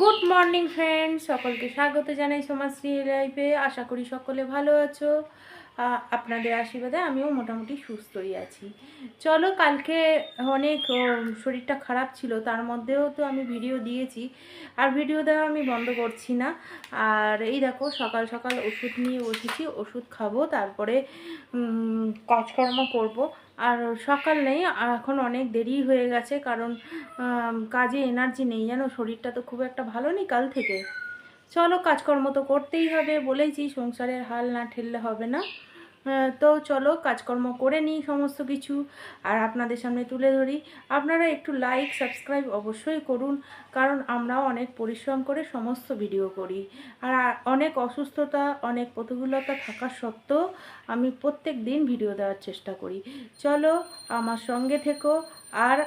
Good morning friend সকলকে স্বাগত জানাই সমাজশ্রী লাইফে। আশা করি সকলে ভালো আছো। আপনাদের আশীর্বাদে আমিও মোটামুটি সুস্থই আছি। চলো, কালকে অনেক শরীরটা খারাপ ছিল, তার মধ্যেও তো আমি ভিডিও দিয়েছি। আর ভিডিও দেওয়া আমি বন্ধ করছি না। আর এই দেখো, সকাল সকাল ওষুধ নিয়ে বসেছি, ওষুধ খাব, তারপরে কাজকর্ম করব। আর সকাল নেই এখন অনেক দেরি হয়ে গেছে, কারণ কাজে এনার্জি নেই যেন শরীরটা তো খুব একটা ভালো নেই কাল থেকে। চলো কাজকর্ম তো করতেই হবে, বলেইছি, সংসারের হাল না ঠেললে হবে না। তো চলো কাজকর্ম করে নিই সমস্ত কিছু। আর আপনাদের সামনে তুলে ধরি, আপনারা একটু লাইক সাবস্ক্রাইব অবশ্যই করুন, কারণ আমরাও অনেক পরিশ্রম করে সমস্ত ভিডিও করি। আর অনেক অসুস্থতা, অনেক প্রতিকূলতা থাকা সত্ত্বেও আমি প্রত্যেক দিন ভিডিও দেওয়ার চেষ্টা করি। চলো আমার সঙ্গে থেকো, আর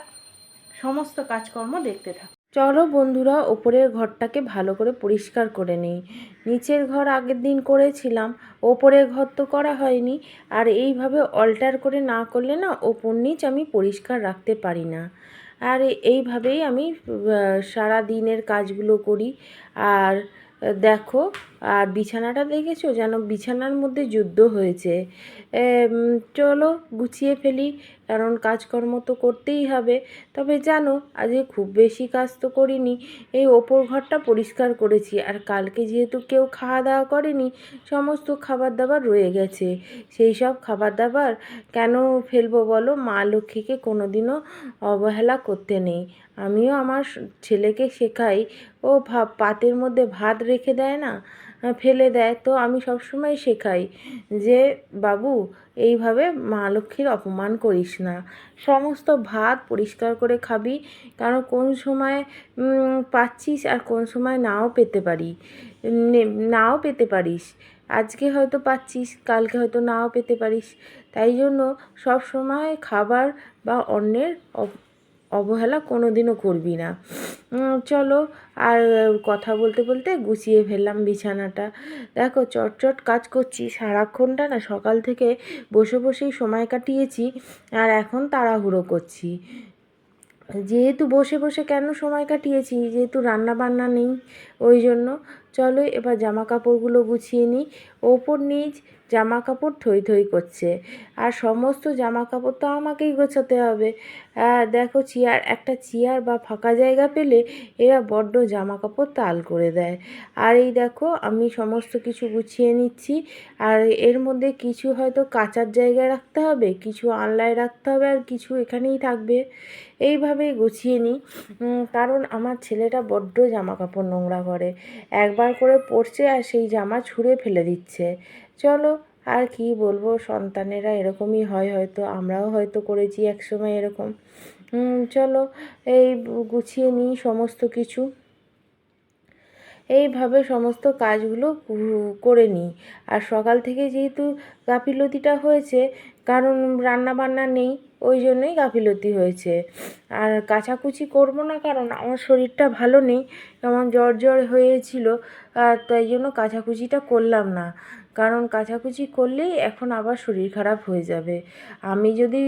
সমস্ত কাজকর্ম দেখতে থাক। চলো বন্ধুরা, ওপরের ঘরটাকে ভালো করে পরিষ্কার করে নিই। নিচের ঘর আগের দিন করেছিলাম, ওপরের ঘর তো করা হয়নি। আর এইভাবে অল্টার করে না করলে না ওপর নিচ আমি পরিষ্কার রাখতে পারি না। আর এইভাবেই আমি সারা দিনের কাজগুলো করি। আর দেখো, আর বিছানাটা দেখেছ? যেন বিছানার মধ্যে যুদ্ধ হয়েছে। চলো গুছিয়ে ফেলি, কারণ কাজকর্ম তো করতেই হবে। তবে জানো, আজকে খুব বেশি কাজ তো করিনি। এই ওপর ঘরটা পরিষ্কার করেছি, আর কালকে যেহেতু কেউ খাওয়া দাওয়া করেনি, সমস্ত খাবার দাবার রয়ে গেছে। সেই সব খাবার দাবার কেন ফেলব বলো? মা লক্ষ্মীকে কোনোদিনও অবহেলা করতে নেই। আমিও আমার ছেলেকে শেখাই ও ভাব পাতের মধ্যে ভাত রেখে দেয় না ফেলে দেয়। তো আমি সবসময় শেখাই যে, বাবু, এইভাবে মা লক্ষ্মীর অপমান করিস না। সমস্ত ভাত পরিষ্কার করে খাবি, কারণ কোন সময় পাচ্ছিস আর কোন সময় নাও পেতে পারি নাও পেতে পারিস। আজকে হয়তো পাচ্ছিস, কালকে হয়তো নাও পেতে পারিস। তাই জন্য সব সময় খাবার বা অন্যের অবহেলা কোনো দিনও করবি না। চলো, আর কথা বলতে বলতে গুছিয়ে ফেললাম বিছানাটা। দেখো, চটচট কাজ করছি। সারাক্ষণটা না সকাল থেকে বসে বসেই সময় কাটিয়েছি আর এখন তাড়াহুড়ো করছি। যেহেতু বসে বসে কেন সময় কাটিয়েছি? যেহেতু রান্না বান্না নেই, ওই জন্য চলো এবার জামা কাপড়গুলো গুছিয়ে নিই। ওপর নিচ জামা কাপড় থই থই করছে। আর সমস্ত জামা কাপড় তো আমাকেই গোছাতে হবে। দেখো চেয়ার, একটা চেয়ার বা ফাঁকা জায়গা পেলে এরা বড্ড জামা কাপড় তাল করে দেয়। আর এই দেখো, আমি সমস্ত কিছু গুছিয়ে নিচ্ছি। আর এর মধ্যে কিছু হয়তো কাচার জায়গায় রাখতে হবে, কিছু আনলায় রাখতে হবে, আর কিছু এখানেই থাকবে। এইভাবেই গুছিয়ে নিই। কারণ আমার ছেলেটা বড্ড জামা কাপড় নোংরা করে। একবার করে পরছে আর সেই জামা ছুঁড়ে ফেলে দিচ্ছে। চলো, আর কি বলব? সন্তানেরা এরকমই হয় হয়তো, আমরাও হয়তো করেছি একসময় এরকম। চলো, এই গুছিয়ে নিই সমস্ত কিছু। এইভাবে সমস্ত কাজগুলো করে নিই। আর সকাল থেকে যেহেতু গাফিলতিটা হয়েছে কারণ রান্না বান্না নেই, ওই জন্যই গাফিলতি হয়েছে। আর কাচাকুচি করব না কারণ আমার শরীরটা ভালো নেই, আমার জ্বর জ্বর হয়েছিল, আর তাই জন্য কাচাকুচিটা করলাম না। কারণ কাচাকুচি করলেই এখন আবার শরীর খারাপ হয়ে যাবে। আমি যদি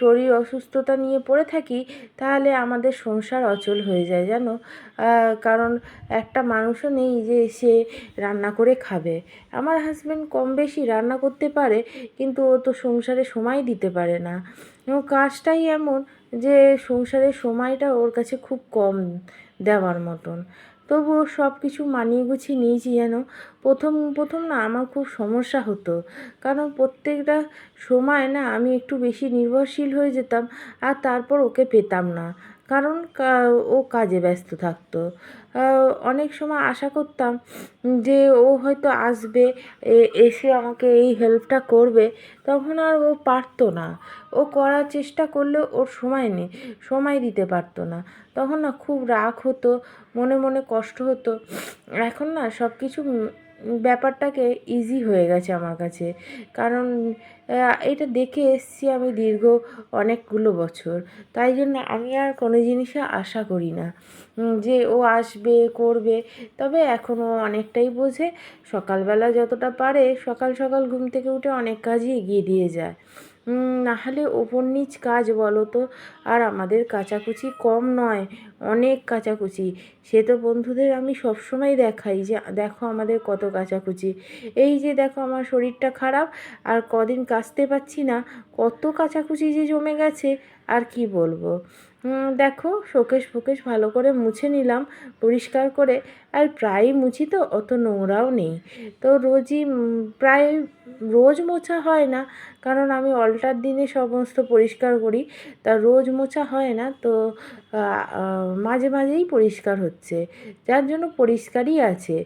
শরীর অসুস্থতা নিয়ে পড়ে থাকি, তাহলে আমাদের সংসার অচল হয়ে যায়, জানো? কারণ একটা মানুষও নেই যে সে রান্না করে খাবে। আমার হাজব্যান্ড কম বেশি রান্না করতে পারে, কিন্তু ও তো সংসারে সময় দিতে পারে না। ও কাজটাই এমন যে সংসারের সময়টা ওর কাছে খুব কম দেওয়ার মতন। তবুও সব কিছু মানিয়ে গুছিয়ে নিয়েছি যেন। প্রথম প্রথম না আমার খুব সমস্যা হতো। কারণ প্রত্যেকটা সময় না আমি একটু বেশি নির্ভরশীল হয়ে যেতাম আর তারপর ওকে পেতাম না। কারণ ও কাজে ব্যস্ত থাকতো। অনেক সময় আশা করতাম যে ও হয়তো আসবে এসে আমাকে এই হেল্পটা করবে, তখন আর ও পারতো না। ও করার চেষ্টা করলেও ওর সময় নেই, সময় দিতে পারতো না। তখন না খুব রাগ হতো, মনে মনে কষ্ট হতো। এখন না সব কিছু ব্যাপারটাকে ইজি হয়ে গেছে আমার কাছে। কারণ এটা দেখে এসছি আমি দীর্ঘ অনেকগুলো বছর। তাই জন্য আমি আর কোনো জিনিসে আশা করি না যে ও আসবে, করবে। তবে এখনও অনেকটাই বোঝে, সকালবেলা যতটা পারে সকাল সকাল ঘুম থেকে উঠে অনেক কাজই এগিয়ে দিয়ে যায়। নাহলে ওপর নিচ কাজ বলো তো। আর আমাদের কাচাকুচি কম নয়, অনেক কাচাকুচি। সে তো বন্ধুদের আমি সবসময় দেখাই যে, দেখো আমাদের কত কাচাকুচি। এই যে দেখো আমার শরীরটা খারাপ, আর কদিন কাচতে পাচ্ছি না, কত কাচাকুচি যে জমে গেছে। আর কি বলব? দেখো, শোকেশ ফোকেশ ভালো করে মুছে নিলাম, পরিষ্কার করে, আর প্রায়ই মুছি তো, অত নোংরাও নেই। তো রোজই প্রায় রোজ মোছা হয় না, কারণ আমি অল্টার দিনে সমস্ত পরিষ্কার করি, তা রোজ মোছা হয় না, তো মাঝে মাঝেই পরিষ্কার হচ্ছে। যার জন্য পরিষ্কারই আছে,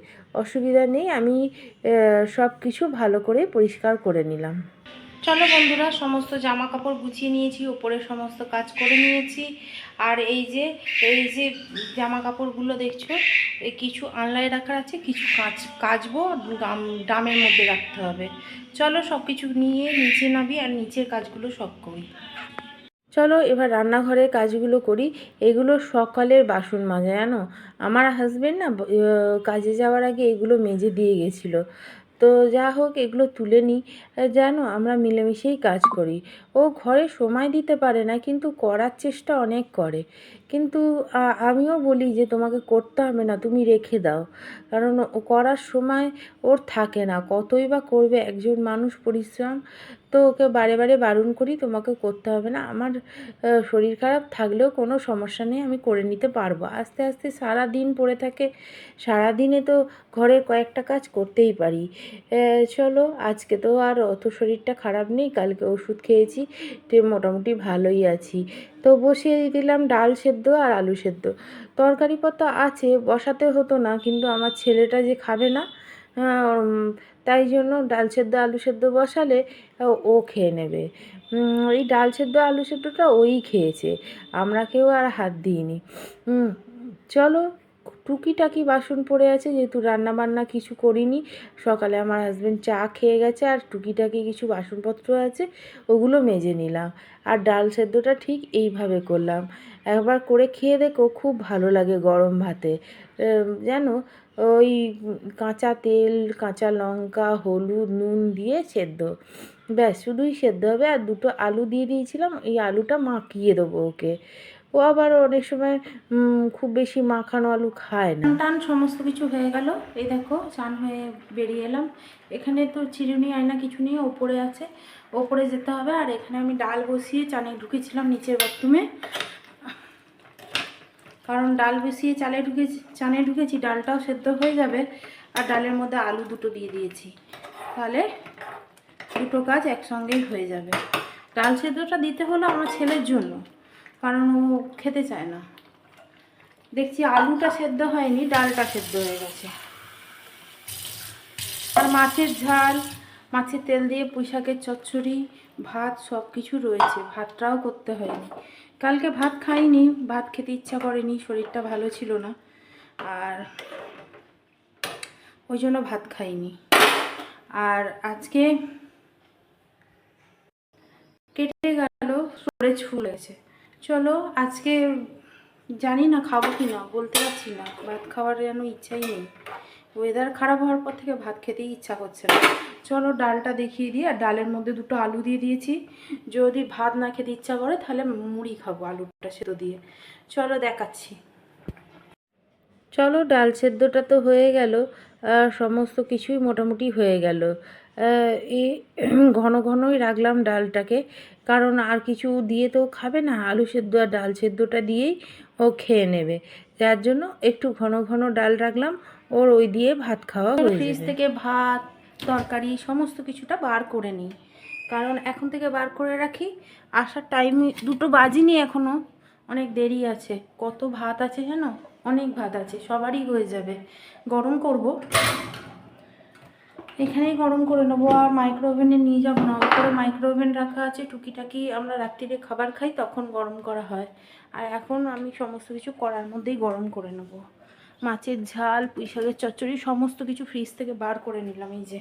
অসুবিধা নেই, আমি সব কিছু ভালো করে পরিষ্কার করে নিলাম। চলো বন্ধুরা, সমস্ত জামা কাপড় গুছিয়ে নিয়েছি, ওপরে সমস্ত কাজ করে নিয়েছি। আর এই যে এই যে জামা কাপড়গুলো দেখছ কিছু আনলায় রাখার আছে, কিছু কাচ কাচবো ডামের মধ্যে রাখতে হবে। চলো সব কিছু নিয়ে নিচে নাবি আর নিচের কাজগুলো সব করি। চলো এবার রান্নাঘরের কাজগুলো করি। এগুলো সকালের বাসন মাজা, জানো? আমার হাজবেন্ড না কাজে যাওয়ার আগে এগুলো মেজে দিয়ে গেছিল। তো যা হোক, এগুলো তুলে নিই। যেন আমরা মিলেমিশেই কাজ করি। ও ঘরে সময় দিতে পারে না, কিন্তু করার চেষ্টা অনেক করে। কিন্তু আমিও বলি যে, তোমাকে করতে হবে না, তুমি রেখে দাও। কারণ ও করার সময় ওর থাকে না। কতই বা করবে, একজন মানুষ পরিশ্রম তো ওকে বারে বারে বারণ করি, তোমাকে করতে হবে না। আমার শরীর খারাপ থাকলেও কোনো সমস্যা নেই, আমি করে নিতে পারব। আস্তে আস্তে সারা দিন পড়ে থাকে সারা দিনে তো ঘরের কয়েকটা কাজ করতেই পারি। চলো, আজকে তো আর অত শরীরটা খারাপ নেই, কালকে ওষুধ খেয়েছি মোটামুটি ভালোই আছি। তো বসিয়ে দিলাম ডাল সেদ্ধ আর আলু সেদ্ধ। তরকারি পত্র আছে, বসাতে হতো না, কিন্তু আমার ছেলেটা যে খাবে না তাই জন্য ডাল সেদ্ধ, আলু সেদ্ধ বসালে ও- খেয়ে নেবে। এই ডাল সেদ্ধ, আলু সেদ্ধটা ওই খেয়েছে। আমরা কেউ আর হাত দিইনি। চলো, টুকিটাকি বাসন পড়ে আছে, যেহেতু রান্না বান্না কিছু করিনি। সকালে আমার হাজব্যান্ড চা খেয়ে গেছে, আর টুকিটাকি কিছু বাসনপত্র আছে, ওগুলো মেজে নিলাম। আর ডাল সেদ্ধটা ঠিক এইভাবে করলাম। একবার করে খেয়ে দেখো, খুব ভালো লাগে গরম ভাতে। জানো ওই কাঁচা তেল, কাঁচা লঙ্কা, হলুদ, নুন দিয়ে সেদ্ধ। ব্যাস, শুধুই সেদ্ধ হবে আর দুটো আলু দিয়ে দিয়েছিলাম, এই আলুটা মাখিয়ে দেবো ওকে। ও আবার অনেক সময় খুব বেশি মাখানো আলু খায় না। টান সমস্ত কিছু হয়ে গেল। এই দেখো, চান হয়ে বেরিয়ে এলাম। এখানে তো চিরুনি, আয়না কিছু নিয়ে ওপরে আছে। ওপরে যেতে হবে আর এখানে আমি ডাল বসিয়ে চানে ঢুকেছিলাম নিচের বাথরুমে কারণ ডাল বসিয়ে চালে ঢুকেছি, চানে ঢুকেছি, ডালটাও সেদ্ধ হয়ে যাবে। আর ডালের মধ্যে আলু দুটো দিয়ে দিয়েছি। তাহলে দুটো কাজ একসঙ্গেই হয়ে যাবে। ডাল সেদ্ধটা দিতে হলো আমার ছেলের জন্য, কারণ ও খেতে চায় না। দেখছি আলুটা সেদ্ধ হয়নি, ডালটা সেদ্ধ হয়ে গেছে। আর মাছের ঝাল মাছের তেল দিয়ে পুঁইশাকের চচ্চড়ি, ভাত সব কিছু রয়েছে, ভাতটাও করতে হয়নি। কালকে ভাত খাইনি, ভাত খেতে ইচ্ছা করেনি, শরীরটা ভালো ছিল না, আর ওই জন্য ভাত খাইনি। আর আজকে কেটে গেল স্টোরেজ ফুল আছে চলো, আজকে জানি না খাব কি না, বলতে পারছি না, ভাত খাওয়ার যেন ইচ্ছাই নেই। ওয়েদার খারাপ হওয়ার পর থেকে ভাত খেতেই ইচ্ছা করছে না। চলো ডালটা দেখিয়ে দিই আর ডালের মধ্যে দুটো আলু দিয়ে দিয়েছি। যদি ভাত না খেতে ইচ্ছা করে তাহলে মুড়ি খাব আলুটা সেদ্ধ দিয়ে। চলো দেখাচ্ছি। চলো ডাল সেদ্ধটা তো হয়ে গেল আর সমস্ত কিছুই মোটামুটি হয়ে গেল। এই ঘন ঘনই রাখলাম ডালটাকে কারণ আর কিছু দিয়ে তো খাবে না আলু সেদ্ধ আর ডাল সেদ্ধটা দিয়েই ও খেয়ে নেবে। যার জন্য একটু ঘন ঘন ডাল রাখলাম ওর ওই দিয়ে ভাত খাওয়া ফ্রিজ থেকে ভাত তরকারি, সমস্ত কিছুটা বার করে নিই। কারণ এখন থেকে বার করে রাখি, আসার টাইম দুটো বাজিনি এখনও অনেক দেরি আছে। কত ভাত আছে জানো অনেক ভাত আছে, সবারই হয়ে যাবে। গরম করব। এখানেই গরম করে নেব আর মাইক্রো ওভেনে নিয়ে যাব না। উপরে মাইক্রো ওভেন রাখা আছে, টুকিটাকি আমরা রাত্রিরে খাবার খাই, তখন গরম করা হয়। আর এখন আমি সমস্ত কিছু করার মধ্যেই গরম করে নেব। মাছের ঝাল, পুঁইশাকের চচ্চড়ি, সমস্ত কিছু ফ্রিজ থেকে বার করে নিলাম এই যে।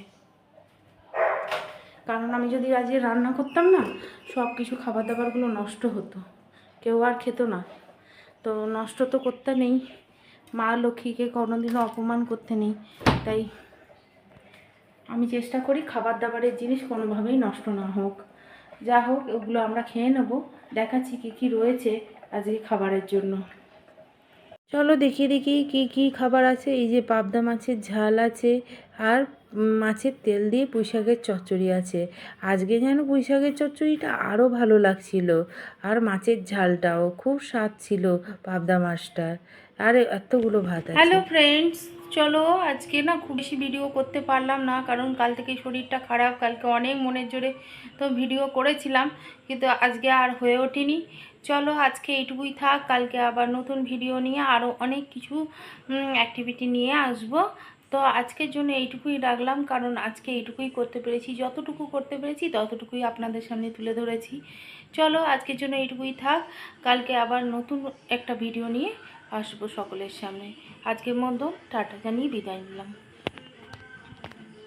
কারণ আমি যদি আজকে রান্না করতাম না সব কিছু খাবার দাবারগুলো নষ্ট হতো। কেউ আর খেত না। তো নষ্ট তো করতে নেই। মা লক্ষ্মীকে কোনোদিনও অপমান করতে নেই। তাই আমি চেষ্টা করি খাবার দাবারের জিনিস কোনোভাবেই নষ্ট না হোক। যা হোক, ওগুলো আমরা খেয়ে নেব। দেখাচ্ছি কী কী রয়েছে আজকে খাবারের জন্য। চলো দেখিয়ে দেখি কি কি খাবার আছে। এই যে পাবদা মাছের ঝাল আছে আর মাছের তেল দিয়ে পুঁই শাকের চচ্চড়ি আছে। আজকে যেন পুঁই শাকের চচ্চড়িটা আরও ভালো লাগছিল আর মাছের ঝালটাও খুব স্বাদ ছিল পাবদা মাছটার আর এতগুলো ভাত আছে। হ্যালো ফ্রেন্ডস চলো আজকে না খুব বেশি ভিডিও করতে পারলাম না কারণ কাল থেকে শরীরটা খারাপ, কালকে অনেক মনের জোরে তো ভিডিও করেছিলাম কিন্তু আজকে আর হয়ে ওঠেনি। চলো আজকে এইটুকুই থাক, কালকে আবার নতুন ভিডিও নিয়ে আরও অনেক কিছু অ্যাক্টিভিটি নিয়ে আসব। তো আজকের জন্য এইটুকুই রাখলাম, কারণ আজকে এইটুকুই করতে পেরেছি, যতটুকু করতে পেরেছি ততটুকুই আপনাদের সামনে তুলে ধরেছি। চলো আজকের জন্য এইটুকুই থাক, কালকে আবার নতুন একটা ভিডিও নিয়ে আসব সকলের সামনে। আজকের মতো টাটা জানিয়ে বিদায় নিলাম।